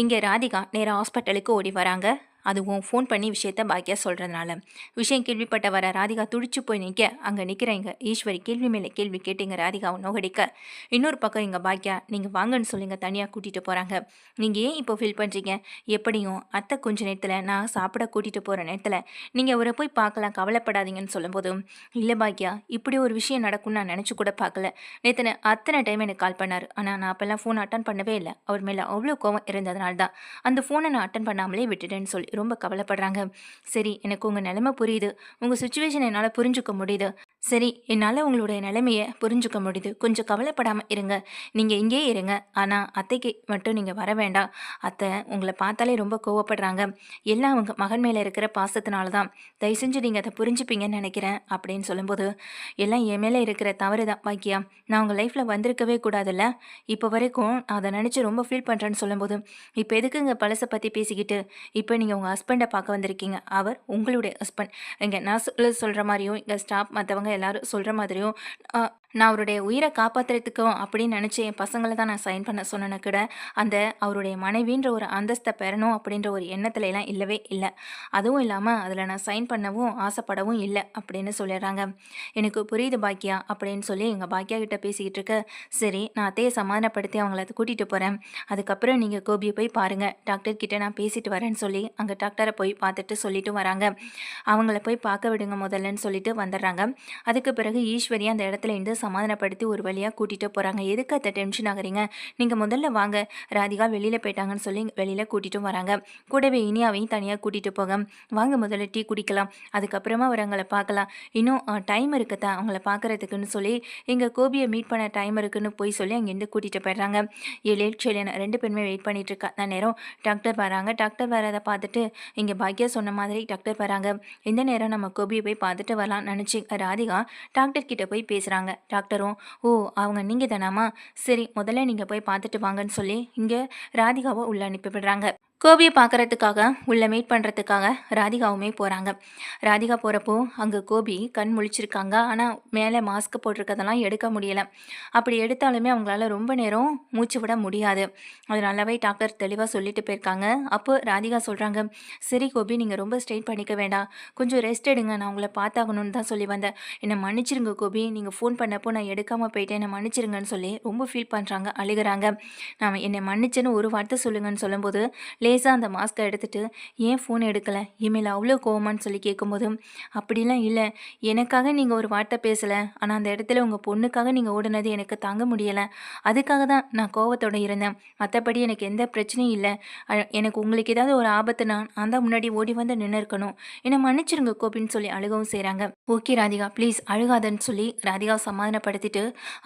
இங்கே ராதிகா நேராக ஹாஸ்பிட்டலுக்கு ஓடி வராங்க. அதுவும் ஃபோன் பண்ணி விஷயத்த பாக்கியா சொல்கிறதுனால விஷயம் கேள்விப்பட்ட வர ராதிகா துடிச்சு போய் நிற்க அங்கே நிற்கிறீங்க ஈஸ்வரி கேள்வி மேலே கேள்வி கேட்டுங்க ராதிகாவை நோகடிக்க. இன்னொரு பக்கம் இங்கே பாக்கியா நீங்கள் வாங்கன்னு சொல்லிங்க தனியாக கூட்டிகிட்டு போகிறாங்க நீங்கள் ஏன் இப்போ ஃபீல் பண்ணுறீங்க எப்படியும் அத்தை கொஞ்ச நேரத்தில் நான் சாப்பிட கூட்டிகிட்டு போகிற நேரத்தில் நீங்கள் அவரை போய் பார்க்கலாம் கவலைப்படாதீங்கன்னு சொல்லும்போது இல்லை பாக்கியா இப்படி ஒரு விஷயம் நடக்கும்னு நான் நினச்சி கூட பார்க்கல. நேற்று அத்தனை டைம் எனக்கு கால் பண்ணார். ஆனால் நான் அப்போல்லாம் ஃபோன் அட்டன் பண்ணவே இல்லை. அவர் மேலே அவ்வளோ கோவம் இருந்ததுனால தான் அந்த ஃபோனை நான் அட்டன் பண்ணாமலே விட்டுட்டேன்னு சொல்லி ரொம்ப கவலைப்படுறாங்க. சரி எனக்கு உங்கள் நிலைமை புரியுது. உங்கள் சுச்சுவேஷன் என்னால் புரிஞ்சுக்க முடியுது. சரி என்னால் உங்களுடைய நிலைமையை புரிஞ்சுக்க முடியுது. கொஞ்சம் கவலைப்படாமல் இருங்க. நீங்கள் இங்கேயே இருங்க. ஆனால் அத்தைக்கு மட்டும் நீங்கள் வர வேண்டாம். அத்தை உங்களை பார்த்தாலே ரொம்ப கோவப்படுறாங்க. எல்லாம் அவங்க மகன் மேலே இருக்கிற பாசத்தினால தான் தயவு செஞ்சு நீங்கள் அதை புரிஞ்சுப்பீங்கன்னு நினைக்கிறேன் அப்படின்னு சொல்லும்போது எல்லாம் என் மேலே இருக்கிற தவறு தான் பாக்கியா. நான் உங்கள் லைஃப்பில் வந்திருக்கவே கூடாதுல்ல? இப்போ வரைக்கும் அதை நினச்சி ரொம்ப ஃபீல் பண்ணுறேன்னு சொல்லும்போது இப்போ எதுக்குங்க பழசை பற்றி பேசிக்கிட்டு இப்போ நீங்கள் உங்கள் ஹஸ்பண்டை பார்க்க வந்திருக்கீங்க? அவர் உங்களுடைய ஹஸ்பண்ட் இங்கே நான் சொல்ல சொல்கிற மாதிரியும் இங்கே ஸ்டாஃப் மற்றவங்க எல்லாரும் சொல்கிற மாதிரியும் நான் அவருடைய உயிரை காப்பாற்றுறதுக்கும் அப்படின்னு நினச்சி என் பசங்களை தான் நான் சைன் பண்ண சொன்னேன்னு கூட அந்த அவருடைய மனைவின்ற ஒரு அந்தஸ்தை பெறணும் அப்படின்ற ஒரு எண்ணத்துல எல்லாம் இல்லவே இல்லை. அதுவும் இல்லாமல் அதில் நான் சைன் பண்ணவும் ஆசைப்படவும் இல்லை அப்படின்னு சொல்லிடுறாங்க. எனக்கு புரியுது பாக்கியா அப்படின்னு சொல்லி எங்கள் பாக்கியா கிட்டே பேசிக்கிட்டு இருக்க. சரி நான் அத்தையை சமாதானப்படுத்தி அவங்கள கூட்டிகிட்டு போகிறேன் அதுக்கப்புறம் நீங்கள் கோபியை போய் பாருங்கள் டாக்டர் கிட்ட நான் பேசிட்டு வரேன்னு சொல்லி அங்கே டாக்டரை போய் பார்த்துட்டு சொல்லிட்டு வராங்க. அவங்கள போய் பார்க்க விடுங்க முதல்லன்னு சொல்லிட்டு வந்துடுறாங்க. அதுக்கு பிறகு ஈஸ்வரி அந்த இடத்துல இருந்து சமாதானப்படுத்தி ஒரு வழியாக கூட்டிகிட்டு போகிறாங்க எதுக்கு அத்தை டென்ஷன் ஆகுறீங்க? நீங்கள் முதல்ல வாங்க. ராதிகா வெளியில் போயிட்டாங்கன்னு சொல்லி வெளியில் கூட்டிகிட்டும் வராங்க. கூடவே இனியாவையும் தனியாக கூட்டிகிட்டு போக. வாங்க முதல்ல டீ குடிக்கலாம். அதுக்கப்புறமா அவங்களை பார்க்கலாம். இன்னும் டைம் இருக்குதா அவங்கள பார்க்குறதுக்குன்னு சொல்லி எங்கள் கோபியை மீட் பண்ண டைம் இருக்குன்னு போய் சொல்லி அங்கேருந்து கூட்டிகிட்டு போயிடுறாங்க. ஏழு செல்லியன் ரெண்டு பேருமே வெயிட் பண்ணிகிட்டு இருக்கா. அந்த நேரம். டாக்டர் வராங்க. டாக்டர் வராத பார்த்துட்டு இங்கே பாக்கியா சொன்ன மாதிரி டாக்டர் வராங்க. இந்த நேரம் நம்ம கோபியை போய் பார்த்துட்டு வரலாம் நினச்சி ராதிகா டாக்டர் கிட்ட போய் பேசுகிறாங்க டாக்டரும் ஓ அவங்க நீங்கள் தானாமா சரி முதல்ல நீங்கள் போய் பார்த்துட்டு வாங்கன்னு சொல்லி இங்கே ராதிகாவை உள்ள அனுப்பிவிடுறாங்க கோபியை பார்க்கறதுக்காக உள்ள மீட் பண்ணுறதுக்காக ராதிகாவுமே போகிறாங்க ராதிகா போகிறப்போ அங்கே கோபி கண் முழிச்சிருக்காங்க. ஆனால் மேலே மாஸ்க் போட்டிருக்கதெல்லாம் எடுக்க முடியலை. அப்படி எடுத்தாலுமே அவங்களால ரொம்ப நேரம் மூச்சு விட முடியாது. அது நல்லாவே டாக்டர் தெளிவாக சொல்லிட்டு போயிருக்காங்க. அப்போ ராதிகா சொல்கிறாங்க சரி கோபி நீங்கள் ரொம்ப ஸ்ட்ரெயின் பண்ணிக்க வேண்டாம். கொஞ்சம் ரெஸ்ட் எடுங்க. நான் உங்களை பார்த்தாகணும்னு தான் சொல்லி வந்தேன். என்னை மன்னிச்சிருங்க கோபி. நீங்கள் ஃபோன் பண்ணப்போ நான் எடுக்காமல் போயிட்டேன். என்னை மன்னிச்சிருங்கன்னு சொல்லி ரொம்ப ஃபீல் பண்ணுறாங்க அழுகுறாங்க. நான் என்னை மன்னிச்சேன்னு ஒரு வார்த்தை சொல்லுங்கன்னு சொல்லும்போது லே லேசாக அந்த மாஸ்க்கை எடுத்துட்டு ஏன் ஃபோன் எடுக்கலை? இமெயில் அவ்வளோ கோவமான்னு சொல்லி கேட்கும்போது அப்படிலாம் இல்லை. எனக்காக நீங்கள் ஒரு வார்த்தை பேசலை. ஆனால் அந்த இடத்துல உங்கள் பொண்ணுக்காக நீங்கள் ஓடினது எனக்கு தாங்க முடியலை. அதுக்காக தான் நான் கோவத்தோடு இருந்தேன். மற்றபடி எனக்கு எந்த பிரச்சனையும் இல்லை. எனக்கு உங்களுக்கு ஏதாவது ஒரு ஆபத்து நான் அந்த முன்னாடி ஓடி வந்து நின்று இருக்கணும் என்னை மன்னிச்சிருங்க கோபின்னு சொல்லி அழுகவும் செய்கிறாங்க ஓகே ராதிகா. ப்ளீஸ் அழுகாதன்னு சொல்லி ராதிகா சமாதானப்படுத்திட்டு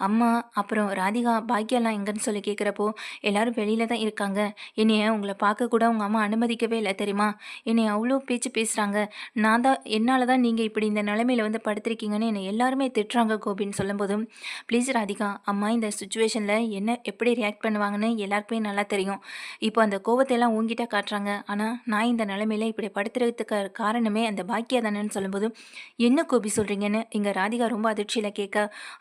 அம்மா அப்புறம் ராதிகா பாக்கியெல்லாம் எங்கன்னு சொல்லி கேட்குறப்போ எல்லாரும் வெளியில தான் இருக்காங்க. என்னைய உங்களை பார்க்க கூட உங்கள் அம்மா அனுமதிக்கவே இல்லை தெரியுமா? என்னை அவ்வளோ பேச்சு பேசுகிறாங்க நான் தான் என்னால் தான் நீங்கள் இப்படி இந்த நிலமையில் வந்து படுத்திருக்கீங்கன்னு என்னை எல்லாருமே திட்டுறாங்க கோபின்னு சொல்லும்போதும் ப்ளீஸ் ராதிகா அம்மா இந்த சுச்சுவேஷனில் என்ன எப்படி ரியாக்ட் பண்ணுவாங்கன்னு எல்லாருக்குமே நல்லா தெரியும். இப்போ அந்த கோவத்தை எல்லாம் உங்ககிட்ட காட்டுறாங்க. ஆனால் நான் இந்த நிலைமையில இப்படி படுத்துறதுக்கு காரணமே அந்த பாக்கியா தானேன்னு சொல்லும்போது என்ன கோபி சொல்கிறீங்கன்னு இங்கே ராதிகா ரொம்ப அதிர்ச்சியில் கேட்க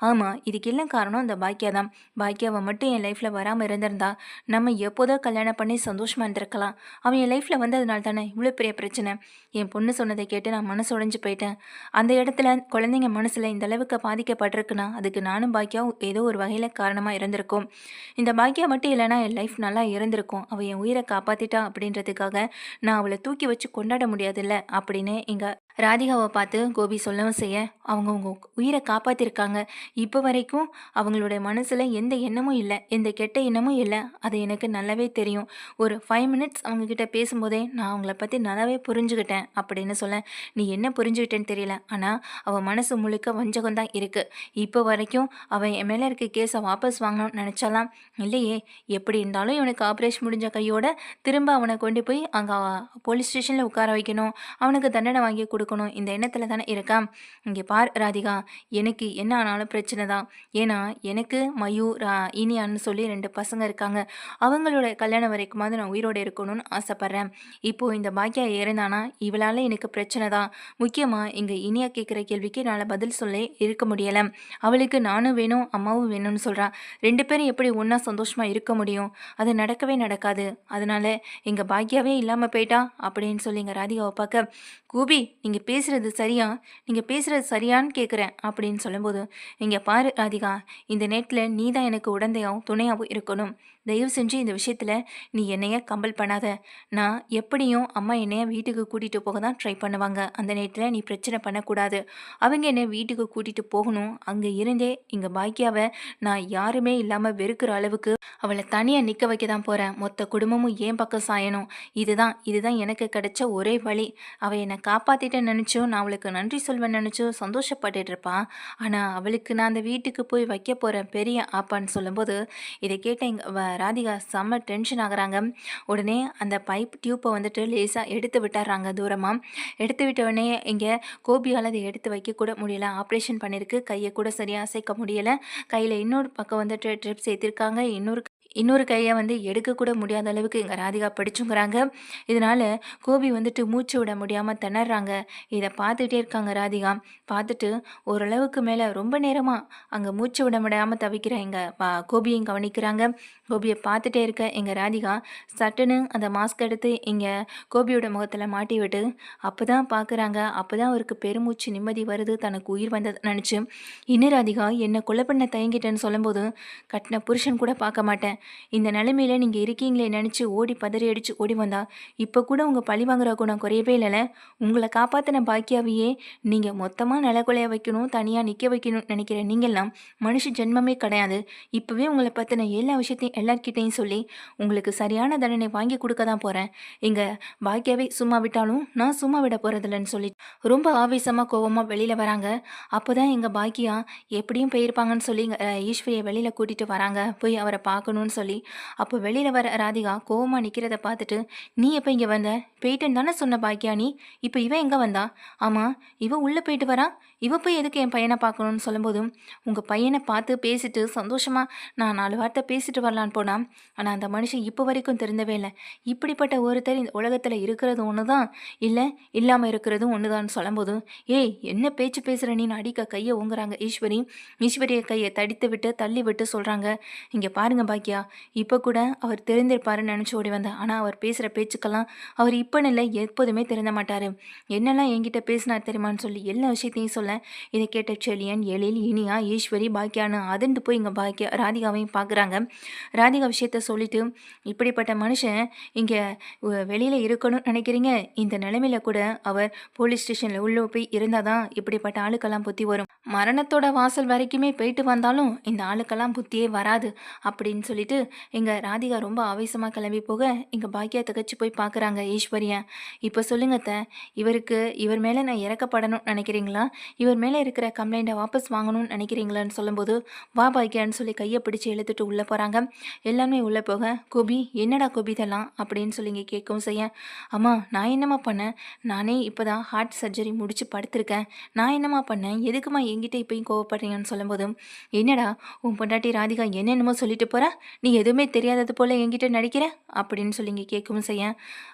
ஆமாம் இதுக்கு எல்லாம் காரணம் அந்த பாக்கியா தான். பாக்கியாவை மட்டும் என் லைஃப்பில் வராமல் இருந்திருந்தா நம்ம எப்போதோ கல்யாணம் பண்ணி சந்தோஷமாக இருந்திருக்கலாம். அவன் என் லைஃப்பில் வந்ததுனால தானே இவ்வளோ பெரிய பிரச்சனை? என் பொண்ணு சொன்னதை கேட்டு நான் மனசு உடைஞ்சு போயிட்டேன். அந்த இடத்துல குழந்தைங்க மனசில் இந்த அளவுக்கு பாதிக்கப்பட்டிருக்குன்னா அதுக்கு நானும் பாக்கியாவும் ஏதோ ஒரு வகையில் காரணமாக இருந்திருக்கும். இந்த பாக்கியா மட்டும் இல்லைன்னா என் லைஃப் நல்லா இருந்திருக்கும். அவள் என் உயிரை காப்பாற்றிட்டா அப்படின்றதுக்காக நான் அவளை தூக்கி வச்சு கொண்டாட முடியாதுல்ல? அப்படின்னு இங்கே ராதிகாவை பார்த்து கோபி சொல்லவும் செய்ய? அவங்க உங்க உயிரை காப்பாற்றிருக்காங்க இப்போ வரைக்கும் அவங்களுடைய மனசில் எந்த எண்ணமும் இல்லை. எந்த கெட்ட எண்ணமும் இல்லை. அது எனக்கு நல்லாவே தெரியும். ஒரு ஃபைவ் மினிட்ஸ் அவங்கக்கிட்ட பேசும்போதே நான் அவங்கள பற்றி நல்லாவே புரிஞ்சுக்கிட்டேன் அப்படின்னு சொல்ல நீ என்ன புரிஞ்சுக்கிட்டேன்னு தெரியல. ஆனால் அவள் மனசு முழுக்க வஞ்சகம் தான் இருக்குது இப்போ வரைக்கும் அவன் என் மேலே இருக்க கேஸை வாபஸ் வாங்கணும்னு நினச்சாலாம் இல்லையே. எப்படி இருந்தாலும் இவனுக்கு ஆப்ரேஷன் முடிஞ்ச கையோட திரும்ப அவனை கொண்டு போய் அங்கே போலீஸ் ஸ்டேஷனில் உட்கார வைக்கணும். அவனுக்கு தண்டனை வாங்கி கொடு கொடுக்கணும். இந்த எண்ணத்தில் தானே இருக்கா? இங்கே பார் ராதிகா எனக்கு என்ன ஆனாலும் பிரச்சனை தான். ஏன்னா எனக்கு மயூ ரா இனியான்னு சொல்லி ரெண்டு பசங்க இருக்காங்க. அவங்களோட கல்யாணம் வரைக்குமாவது நான் உயிரோடு இருக்கணும்னு ஆசைப்பட்றேன். இப்போது இந்த பாக்கியா இறந்தானா? இவளால் எனக்கு பிரச்சனை தான். முக்கியமாக இங்கே இனியா கேட்குற கேள்விக்கு என்னால் பதில் சொல்ல இருக்க முடியலை. அவளுக்கு நானும் வேணும் அம்மாவும் வேணும்னு சொல்கிறான் ரெண்டு பேரும் எப்படி ஒன்றா சந்தோஷமாக இருக்க முடியும்? அது நடக்கவே நடக்காது. அதனால எங்கள் பாக்கியாவே இல்லாமல் போயிட்டா? அப்படின்னு சொல்லி எங்கள் ராதிகாவை பார்க்க கூபி நீங்கள் நீங்கள் பேசுகிறது சரியா? நீங்கள் பேசுகிறது சரியான்னு கேட்குறேன் அப்படின்னு சொல்லும்போது இங்கே பாரு ராதிகா இந்த நெட்டில் நீ தான் எனக்கு உடந்தையாகவும் துணையாகவும் இருக்கணும். தயவு செஞ்சு இந்த விஷயத்தில் நீ என்னைய கம்பல் பண்ணாத. நான் எப்படியும் அம்மா என்னைய வீட்டுக்கு கூட்டிகிட்டு போக தான் ட்ரை பண்ணுவாங்க. அந்த நேரத்தில் நீ பிரச்சனை பண்ணக்கூடாது. அவங்க என்னை வீட்டுக்கு கூட்டிகிட்டு போகணும். அங்கே இருந்தே இங்கே பாக்கியாவை நான் யாருமே இல்லாமல் வெறுக்கிற அளவுக்கு அவளை தனியாக நிற்க வைக்க தான் போகிறேன் மொத்த குடும்பமும் ஏன் பக்கம் சாயணும்? இதுதான் இதுதான் எனக்கு கிடைச்ச ஒரே வழி. அவள் என்னை காப்பாற்றிட்டேன்னு நினச்சோ நான் அவளுக்கு நன்றி சொல்வேன் நினச்சோ சந்தோஷப்பட்டுட்டு இருப்பான் ஆனால் அவளுக்கு நான் அந்த வீட்டுக்கு போய் வைக்க போகிறேன் பெரிய ஆப்பான்னு சொல்லும்போது இதை கேட்ட எங்கள் ராதிகா செம்ம டென்ஷன் ஆகுறாங்க. உடனே அந்த பைப் டியூப்பை வந்துட்டு லேசாக எடுத்து விட்டுறாங்க தூரமாக எடுத்து விட்ட உடனே இங்கே கோபியால் அதை எடுத்து வைக்க கூட முடியல. ஆப்ரேஷன் பண்ணியிருக்கு கையை கூட சரியாக அசைக்க முடியலை. கையில் இன்னொரு பக்கம் வந்துட்டு ட்ரிப்ஸ் ஏற்றிருக்காங்க இன்னொரு இன்னொரு கையை வந்து எடுக்கக்கூட முடியாத அளவுக்கு இங்கே ராதிகா படிச்சுங்கிறாங்க. இதனால் கோபி வந்துட்டு மூச்சு விட முடியாமல் திணறாங்க. இதை பார்த்துட்டே இருக்காங்க ராதிகா. பார்த்துட்டு ஓரளவுக்கு மேலே ரொம்ப நேரமாக அங்கே மூச்சு விட முடியாமல் தவிக்கிற எங்கள் கோபியையும் கவனிக்கிறாங்க. கோபியை பார்த்துட்டே இருக்க எங்கள் ராதிகா சட்டுன்னு அந்த மாஸ்க் எடுத்து இங்கே கோபியோட முகத்தில் மாட்டி விட்டு அப்போ தான் பார்க்குறாங்க அப்போ தான் அவருக்கு பெருமூச்சு நிம்மதி வருது. தனக்கு உயிர் வந்தது நினச்சி. இன்னும் ராதிகா? என்னை கொலை பண்ண தயங்கிட்டேன்னு சொல்லும்போது கட்டின புருஷன் கூட பார்க்க மாட்டேன். இந்த நிலைமையில் நீங்கள் இருக்கீங்களே நினச்சி ஓடி பதறி அடித்து ஓடி வந்தா இப்போ கூட உங்கள் பழி வாங்குற குணம் குறையவே இல்லைல்ல? உங்களை காப்பாற்றின பாக்கியாவையே நீங்கள் மொத்தமாக நிலக்குலைய வைக்கணும் தனியாக நிற்க வைக்கணும்னு நினைக்கிற நீங்கள்லாம் மனுஷ ஜென்மமே கிடையாது. இப்போவே உங்களை பற்றின எல்லா விஷயத்தையும் எல்லார்கிட்டையும் சொல்லி உங்களுக்கு சரியான தண்டனை வாங்கி கொடுக்க தான் போகிறேன் இங்கே பாக்கியாவே சும்மா விட்டாலும் நான் சும்மா விட போகிறதில்லன்னு சொல்லி ரொம்ப ஆவேசமாக கோவமாக வெளியில் வராங்க. அப்போ தான் எங்கள் பாக்கியா எப்படியும் போயிருப்பாங்கன்னு சொல்லி ஈஸ்வரியை வெளியில் கூட்டிகிட்டு வராங்க. போய் அவரை பார்க்கணும்னு சொல்லி அப்போ வெளியில் வர ராதிகா கோவமாக நிற்கிறத பார்த்துட்டு நீ எப்போ இங்கே வந்த? போயிட்டேன்னு தானே சொன்ன பாக்கியா நீ? இப்போ இவன் எங்கே வந்தா? ஆமாம் இவன் உள்ளே போயிட்டு வரா. இவ போய் எதுக்கு என் பையனை பார்க்கணும்னு சொல்லும்போதும் உங்கள் பையனை பார்த்து பேசிட்டு சந்தோஷமாக நான் நாலு வார்த்தை பேசிட்டு வரலான்னு போனான் ஆனால் அந்த மனுஷன் இப்போ வரைக்கும் தெரிந்தவே இல்லை. இப்படிப்பட்ட ஒருத்தர் இந்த உலகத்தில் இருக்கிறது ஒன்று தான் இல்லை இல்லாமல் இருக்கிறதும் ஒன்று தான் சொல்லும்போதும் ஏய் என்ன பேச்சு பேசுகிற நீ? அடிக்க கையை ஓங்குறாங்க ஈஸ்வரி. ஈஸ்வரிய கையை தடித்து விட்டு தள்ளி விட்டு சொல்கிறாங்க இங்கே பாருங்க பாக்கியா இப்போ கூட அவர் தெரிந்திருப்பாருன்னு நினச்சி ஓடி வந்தேன் ஆனால் அவர் பேசுகிற பேச்சுக்கெல்லாம் அவர் இப்போன்னு இல்லை எப்போதுமே திறந்த மாட்டார். என்னெல்லாம் என்கிட்ட பேசினார் தெரியுமான்னு சொல்லி எல்லா விஷயத்தையும் சொல்ல. இதை கேட்ட செலியன் எழில் இனியா ஈஸ்வரி பாக்கியான்னு அதிர்ந்து போய் இங்கே பாக்கியா ராதிகாவையும் பார்க்குறாங்க ராதிகா விஷயத்த சொல்லிட்டு இப்படிப்பட்ட மனுஷன் இங்கே வெளியில் இருக்கணும்னு நினைக்கிறீங்க? இந்த நிலைமையில கூட அவர் போலீஸ் ஸ்டேஷனில் உள்ளே போய் இருந்தால் தான் இப்படிப்பட்ட ஆளுக்கெல்லாம் புத்தி வரும். மரணத்தோட வாசல் வரைக்குமே போயிட்டு வந்தாலும் இந்த ஆளுக்கெல்லாம் புத்தியே வராது அப்படின்னு சொல்லிட்டு எங்கள் ராதிகா ரொம்ப ஆவேசமாக கிளம்பி போக எங்கள் பாக்கியா தகச்சு போய் பார்க்குறாங்க ஈஸ்வரியா இப்போ சொல்லுங்க அத்தை, இவருக்கு இவர் மேலே நான் இறக்கப்படணும்னு நினைக்கிறீங்களா? இவர் மேலே இருக்கிற கம்ப்ளைண்ட்டை வாபஸ் வாங்கணும்னு நினைக்கிறீங்களான்னு சொல்லும்போது வா பாக்கியான்னு சொல்லி கையை பிடிச்சி இழுத்துட்டு உள்ளே போகிறாங்க எல்லாமே உள்ளே போக கோபி என்னடா கோபி இதெல்லாம்? அப்படின்னு சொல்லி இங்கே கேட்கவும் செய்ய அம்மா நான் என்னம்மா பண்ணேன்? நானே இப்போ தான் ஹார்ட் சர்ஜரி முடிச்சு படுத்திருக்கேன். நான் என்னம்மா பண்ணேன்? எதுக்குமா என்கிட்ட இப்போயும் கோவப்படுறீங்கன்னு சொல்லும்போதும் என்னடா உன் பொண்டாட்டி ராதிகா என்னென்னமோ சொல்லிட்டு போறா? நீ எதுவுமே தெரியாதது போல் என்கிட்ட நடிக்கிற? அப்படின்னு சொல்லி இங்கே கேட்கவும் செய்ய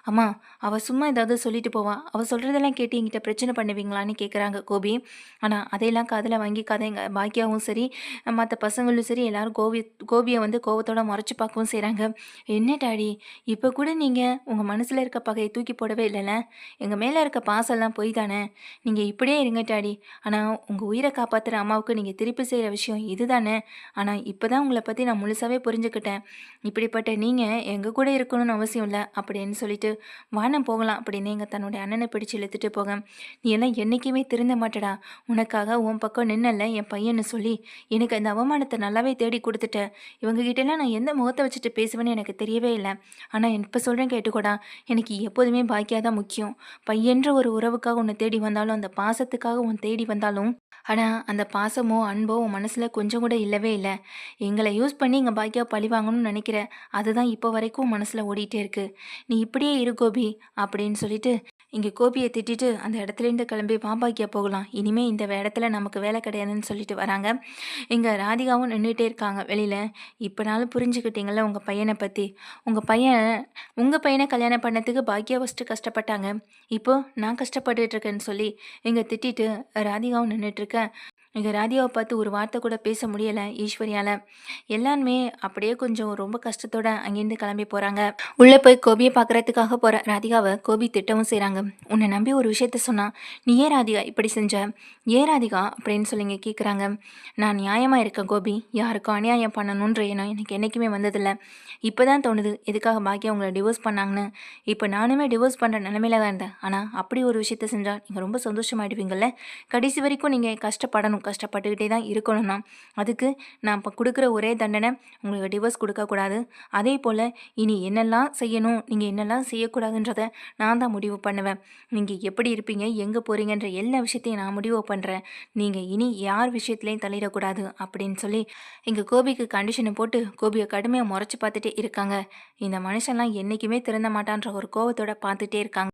அம்மா அவள் சும்மா ஏதாவது சொல்லிட்டு போவா. அவள் சொல்கிறதெல்லாம் கேட்டு என்கிட்ட பிரச்சனை பண்ணுவீங்களான்னு கேட்குறாங்க கோபி. ஆனால் அதையெல்லாம் காதில் வாங்கிக்காத எங்கள் பாக்கியாவும் சரி மற்ற பசங்களும் சரி எல்லாரும் கோபி கோபியை வந்து கோபத்தோடு முறைச்சி பார்க்கவும் செய்கிறாங்க என்ன டாடி இப்போ கூட நீங்கள் உங்கள் மனசில் இருக்க பகையை தூக்கி போடவே இல்லைல்ல எங்கள் மேலே இருக்க பாசெல்லாம் போய் தானே? நீங்கள் இப்படியே இருங்க டாடி. ஆனால் உங்கள் உயிரை காப்பாற்றுற அம்மாவுக்கு நீங்கள் திருப்பி செய்கிற விஷயம் இதுதானே ஆனால் இப்போ தான் உங்களை பற்றி நான் முழுசாகவே புரிஞ்சுக்க புரிஞ்சுக்கிட்டேன் இப்படிப்பட்ட நீங்கள் எங்கள் கூட இருக்கணும்னு அவசியம் இல்லை. அப்படின்னு சொல்லிட்டு வானம் போகலாம். அப்படின்னு எங்கள் தன்னுடைய அண்ணனை பிடிச்சி இழுத்துட்டு போக நீ எல்லாம் என்றைக்குமே திருந்த மாட்டடா. உனக்காக உன் பக்கம் நின்னல என் பையன்னு சொல்லி. எனக்கு அந்த அவமானத்தை நல்லாவே தேடி கொடுத்துட்டேன் இவங்க கிட்டலாம் நான் எந்த முகத்தை வச்சுட்டு பேசுவேன்னு எனக்கு தெரியவே இல்லை. ஆனால் இப்போ சொல்கிறேன் கேட்டுக்கூடா. எனக்கு எப்போதுமே பாக்கியாக தான் முக்கியம். பையன்ற ஒரு உறவுக்காக உன்னை தேடி வந்தாலும் அந்த பாசத்துக்காக உன் தேடி வந்தாலும் ஆனால் அந்த பாசமோ அன்போ உன் மனசில் கொஞ்சம் கூட இல்லவே இல்லை. எங்களை யூஸ் பண்ணி இங்கே பாக்கியா பழி பழிவாங்கணும்னு நினைக்கிற அதுதான் இப்போ வரைக்கும் மனசில் ஓடிட்டே இருக்கு. நீ இப்படியே இரு கோபி அப்படின்னு சொல்லிட்டு இங்கே கோபியை திட்டிட்டு அந்த இடத்துலேருந்து கிளம்பி பாம்பாக்கியா போகலாம். இனிமேல் இந்த இடத்துல நமக்கு வேலை கிடையாதுன்னு சொல்லிட்டு வராங்க. இங்கே ராதிகாவும் நின்றுட்டே இருக்காங்க வெளியில். இப்போனாலும் புரிஞ்சுக்கிட்டீங்கள உங்கள் பையனை பற்றி உங்கள் பையன் உங்கள் பையனை கல்யாணம் பண்ணதுக்கு பாக்கியா ஃபஸ்ட்டு கஷ்டப்பட்டாங்க. இப்போது நான் கஷ்டப்பட்டுட்டு இருக்கேன்னு சொல்லி இங்கே திட்டிட்டு ராதிகாவும் நின்றுட்டுருக்கேன் இங்கே ராதிகாவை பார்த்து ஒரு வார்த்தை கூட பேச முடியலை ஈஸ்வரியால். எல்லாருமே அப்படியே கொஞ்சம் ரொம்ப கஷ்டத்தோட அங்கேருந்து கிளம்பி போகிறாங்க உள்ளே போய் கோபியை பார்க்குறதுக்காக போகிற ராதிகாவை கோபி திட்டவும் செய்கிறாங்க உன்னை நம்பி ஒரு விஷயத்த சொன்னால் நீ ஏன் ராதிகா இப்படி செஞ்ச? ஏன் ராதிகா? அப்படின்னு சொல்லிங்க கேட்குறாங்க நான் நியாயமாக இருக்கேன் கோபி. யாருக்கும் அநியாயம் பண்ணணுன்ற எண்ணம் எனக்கு என்றைக்குமே வந்ததில்லை. இப்போ தான் தோணுது எதுக்காக பாக்கியா உங்களை டிவோர்ஸ் பண்ணாங்கன்னு. இப்போ நானுமே டிவோர்ஸ் பண்ணுற நிலமையில தான் இருந்தேன். ஆனால் அப்படி ஒரு விஷயத்த செஞ்சால் நீங்கள் ரொம்ப சந்தோஷமாயிடுவீங்கள்ல கடைசி வரைக்கும் நீங்கள் கஷ்டப்படணும். கஷ்டப்பட்டுக்கிட்டே தான் இருக்கணும்னா அதுக்கு நான் இப்போ கொடுக்குற ஒரே தண்டனை உங்களுக்கு டிவோர்ஸ் கொடுக்கக்கூடாது. அதே போல் இனி என்னெல்லாம் செய்யணும் நீங்கள் என்னெல்லாம் செய்யக்கூடாதுன்றதை நான் தான் முடிவு பண்ணுவேன். நீங்கள் எப்படி இருப்பீங்க எங்கே போகிறீங்கன்ற எல்லா விஷயத்தையும் நான் முடிவு பண்ணுறேன் நீங்கள் இனி யார் விஷயத்துலையும் தலையிடக்கூடாது அப்படின்னு சொல்லி எங்கள் கோபிக்கு கண்டிஷனை போட்டு கோபியை கடுமையாக முறைச்சி பார்த்துட்டே இருக்காங்க. இந்த மனுஷன்லாம் என்றைக்குமே திறந்த மாட்டான்ற ஒரு கோபத்தோட பார்த்துட்டே இருக்காங்க.